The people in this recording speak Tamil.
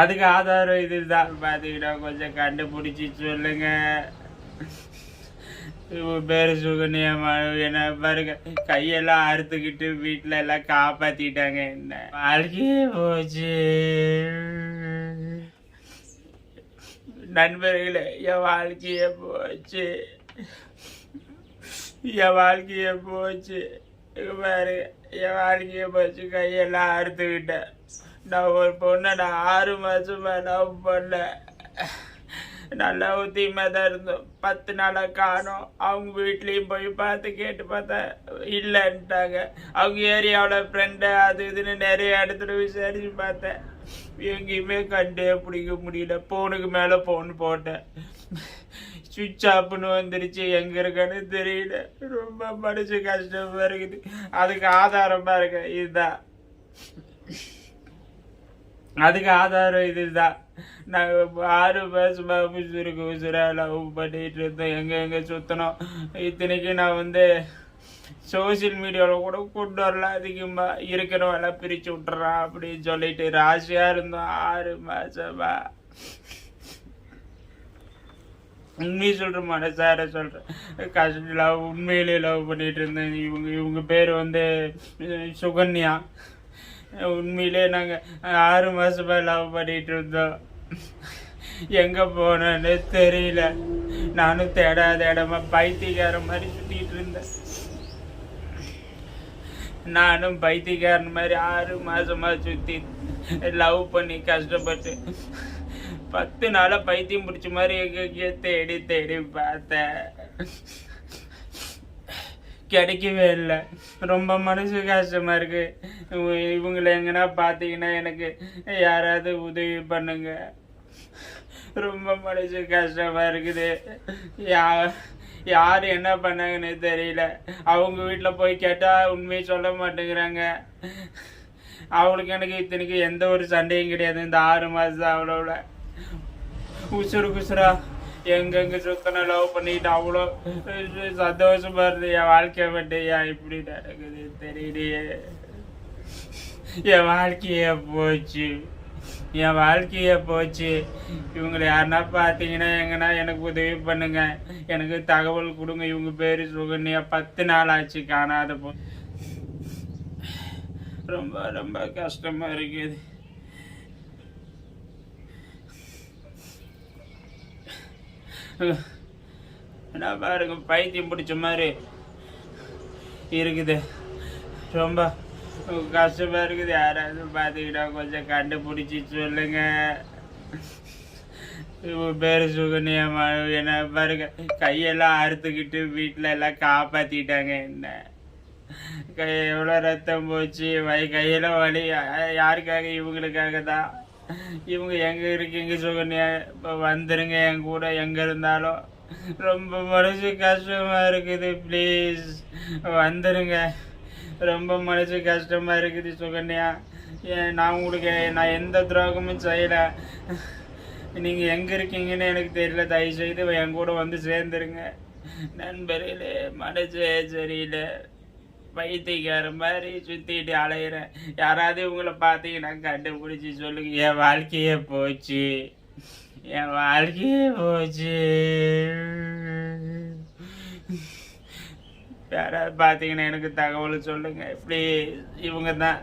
அதுக்கு ஆதாரம் இதுதான் பார்த்தீங்கன்னா கொஞ்சம் கண்டுபிடிச்சி சொல்லுங்க. பேர் பேரு என்ன பாருங்க கையெல்லாம் அறுத்துக்கிட்டு வீட்டில் எல்லாம் காப்பாத்திட்டாங்க. என்ன வாழ்க்கையே போச்சு. நண்பர்களே என் வாழ்க்கையே போச்சு. என் வாழ்க்கையே போச்சு. பாருங்க என் வாழ்க்கையை போச்சு. கையெல்லாம் அறுத்துக்கிட்டேன். நான் ஒரு பொண்ணை நான் ஆறு மாதமாக லவ் பண்ணேன் நல்லா ஊத்தியமாக தான் இருந்தோம். பத்து நாளாக காணோம். அவங்க வீட்லேயும் போய் பார்த்து கேட்டு பார்த்தேன் இல்லைன்ட்டாங்க. அவங்க ஏரியாவில் ஃப்ரெண்டு அது இதுன்னு நிறைய இடத்துல விசாரிச்சு பார்த்தேன். எங்கேயுமே கண்டே பிடிக்க முடியல. ஃபோனுக்கு மேலே ஃபோன் போட்டேன். சுவிட்ச் ஆஃப்னு வந்துருச்சு. எங்கே இருக்கேன்னு தெரியல. ரொம்ப மனசு கஷ்டமாக இருக்குது. அதுக்கு ஆதாரமாக இருக்கு இதுதான். அதுக்கு ஆதாரம் இதுதான். நாங்கள் ஆறு மாசமா உசுருக்கு உசுரா லவ் பண்ணிட்டு இருந்தோம். எங்கே எங்கே சுற்றினோம் இத்தனைக்கு நான் வந்து சோசியல் மீடியாவில் கூட கொண்டு வரல. அதிகமாக இருக்கிறவெல்லாம் பிரித்து விட்டுறான் அப்படின்னு சொல்லிட்டு ராசியாக இருந்தோம். ஆறு மாசமா. உண்மையை சொல்கிறேன் மனசார சொல்கிறேன் கஷ்டம் லவ் உண்மையிலே லவ் பண்ணிட்டு இருந்தேன். இவங்க இவங்க பேர் வந்து சுகன்யா. உண்மையிலே நாங்கள் ஆறு மாதமாக லவ் பண்ணிகிட்டு இருந்தோம். எங்கே போனேன்னு தெரியல. நானும் தேடாத இடமா பைத்தியக்கார மாதிரி சுற்றிட்டு இருந்தேன். நானும் பைத்தியக்காரன் மாதிரி ஆறு மாதமாக சுற்றி லவ் பண்ணி கஷ்டப்பட்டு பத்து நாளாக பைத்தியம் பிடிச்ச மாதிரி எங்கே தேடி தேடி பார்த்தேன். கிடைக்கவே இல்லை. ரொம்ப மனசு கஷ்டமாக இருக்குது இவங்களை எங்கன்னா பார்த்தீங்கன்னா எனக்கு யாராவது உதவி பண்ணுங்க. ரொம்ப மனசு கஷ்டமாக இருக்குது. யா யார் என்ன பண்ணாங்கன்னு தெரியல. அவங்க வீட்டில் போய் கேட்டால் உண்மையை சொல்ல மாட்டேங்கிறாங்க. அவளுக்கு எனக்கு இத்தனைக்கு எந்த ஒரு சண்டையும் கிடையாது. இந்த ஆறு மாதம் அவ்வளோவில். உசுறு குசுரா எங்கெங்க சுத்தன லவ் பண்ணிட்டு அவ்வளோ சந்தோஷமா இருந்து என் வாழ்க்கை மட்டும் ஏன் இப்படி நடக்குது தெரியலையே. என் வாழ்க்கையே போச்சு. என் வாழ்க்கையே போச்சு. இவங்களை யாருன்னா பார்த்தீங்கன்னா எங்கன்னா எனக்கு உதவி பண்ணுங்க. எனக்கு தகவல் கொடுங்க. இவங்க பேர் சுகன்யா. பத்து நாள் ஆச்சு காணாத போ. ரொம்ப ரொம்ப கஷ்டமாக இருக்குது. என்ன பாருங்க பைத்தியம் பிடிச்ச மாதிரி இருக்குது. ரொம்ப கஷ்டமா இருக்குது யாராவது பார்த்துக்கிட்டா கொஞ்சம் கண்டுபிடிச்சி சொல்லுங்க. பேர் பேரு சுகன்யா என்ன பாருங்க கையெல்லாம் அறுத்துக்கிட்டு வீட்டில் எல்லாம் காப்பாத்திட்டாங்க என்ன. கை எவ்வளோ ரத்தம் போச்சு வை கையெல்லாம் வலி யாருக்காக இவங்களுக்காக தான். இவங்க எங்கே இருக்கீங்க சுகன்யா? இப்போ வந்துருங்க என் கூட எங்கே இருந்தாலும். ரொம்ப மனசு கஷ்டமா இருக்குது ப்ளீஸ் வந்துருங்க. ரொம்ப மனசு கஷ்டமாக இருக்குது சுகன்யா. ஏன் நான் உங்களுக்கு நான் எந்த துரோகமும் செய்யலை. நீங்கள் எங்கே இருக்கீங்கன்னு எனக்கு தெரியல. தயவு செய்து என் கூட வந்து சேர்ந்துருங்க. நண்பர்களே மனசே சரியில்லை. பைத்தியக்கார மாதிரி சுற்றிட்டு அலையிறேன். யாராவது உங்களை பார்த்தீங்கன்னா கண்டுபிடிச்சி சொல்லுங்க. என் வாழ்க்கையே போச்சு. என் வாழ்க்கையே போச்சு. யாராவது பார்த்தீங்கன்னா எனக்கு தகவல் சொல்லுங்கள் இப்படி இவங்க தான்